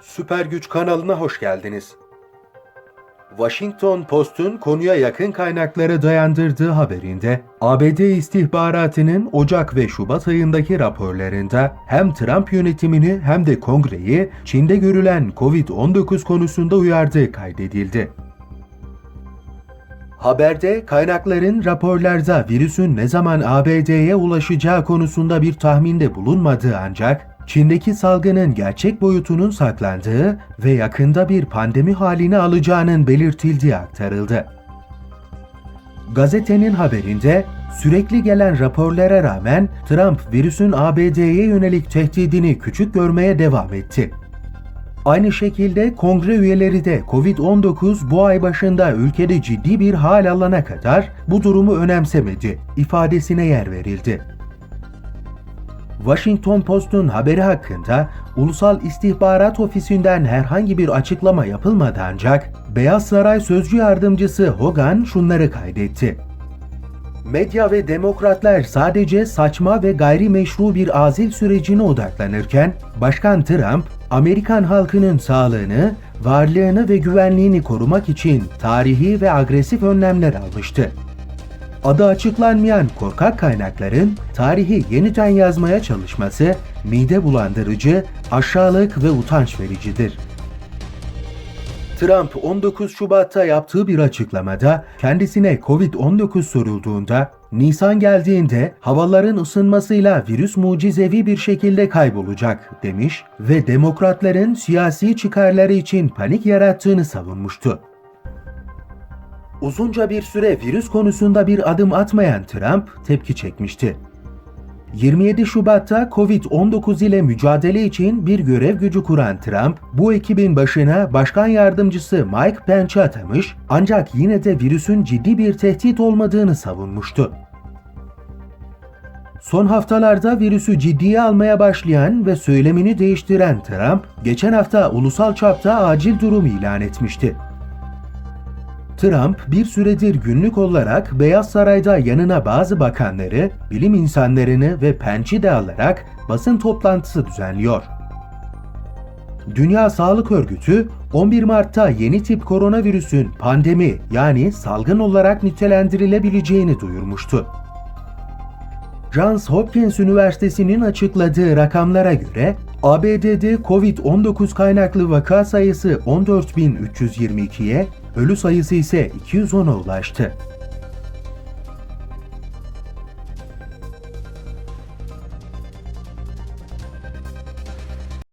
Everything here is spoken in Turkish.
Süper Güç kanalına hoş geldiniz. Washington Post'un konuya yakın kaynakları dayandırdığı haberinde, ABD istihbaratının Ocak ve Şubat ayındaki raporlarında hem Trump yönetimini hem de Kongre'yi Çin'de görülen COVID-19 konusunda uyardığı kaydedildi. Haberde kaynakların raporlarda virüsün ne zaman ABD'ye ulaşacağı konusunda bir tahminde bulunmadığı ancak Çin'deki salgının gerçek boyutunun saklandığı ve yakında bir pandemi halini alacağının belirtildiği aktarıldı. Gazetenin haberinde sürekli gelen raporlara rağmen Trump virüsün ABD'ye yönelik tehdidini küçük görmeye devam etti. Aynı şekilde kongre üyeleri de Covid-19 bu ay başında ülkede ciddi bir hal alana kadar bu durumu önemsemedi ifadesine yer verildi. Washington Post'un haberi hakkında Ulusal İstihbarat Ofisi'nden herhangi bir açıklama yapılmadı ancak Beyaz Saray Sözcü Yardımcısı Hogan şunları kaydetti. Medya ve demokratlar sadece saçma ve gayrimeşru bir azil sürecine odaklanırken, Başkan Trump, Amerikan halkının sağlığını, varlığını ve güvenliğini korumak için tarihi ve agresif önlemler almıştı. Adı açıklanmayan korkak kaynakların tarihi yeniden yazmaya çalışması mide bulandırıcı, aşağılık ve utanç vericidir. Trump 19 Şubat'ta yaptığı bir açıklamada kendisine Covid-19 sorulduğunda Nisan geldiğinde havaların ısınmasıyla virüs mucizevi bir şekilde kaybolacak demiş ve demokratların siyasi çıkarları için panik yarattığını savunmuştu. Uzunca bir süre virüs konusunda bir adım atmayan Trump tepki çekmişti. 27 Şubat'ta Covid-19 ile mücadele için bir görev gücü kuran Trump, bu ekibin başına başkan yardımcısı Mike Pence atamış ancak yine de virüsün ciddi bir tehdit olmadığını savunmuştu. Son haftalarda virüsü ciddiye almaya başlayan ve söylemini değiştiren Trump, geçen hafta ulusal çapta acil durum ilan etmişti. Trump bir süredir günlük olarak Beyaz Saray'da yanına bazı bakanları, bilim insanlarını ve pençi de alarak basın toplantısı düzenliyor. Dünya Sağlık Örgütü 11 Mart'ta yeni tip koronavirüsün pandemi yani salgın olarak nitelendirilebileceğini duyurmuştu. Johns Hopkins Üniversitesi'nin açıkladığı rakamlara göre ABD'de COVID-19 kaynaklı vaka sayısı 14.322'ye, ölü sayısı ise 210'a ulaştı.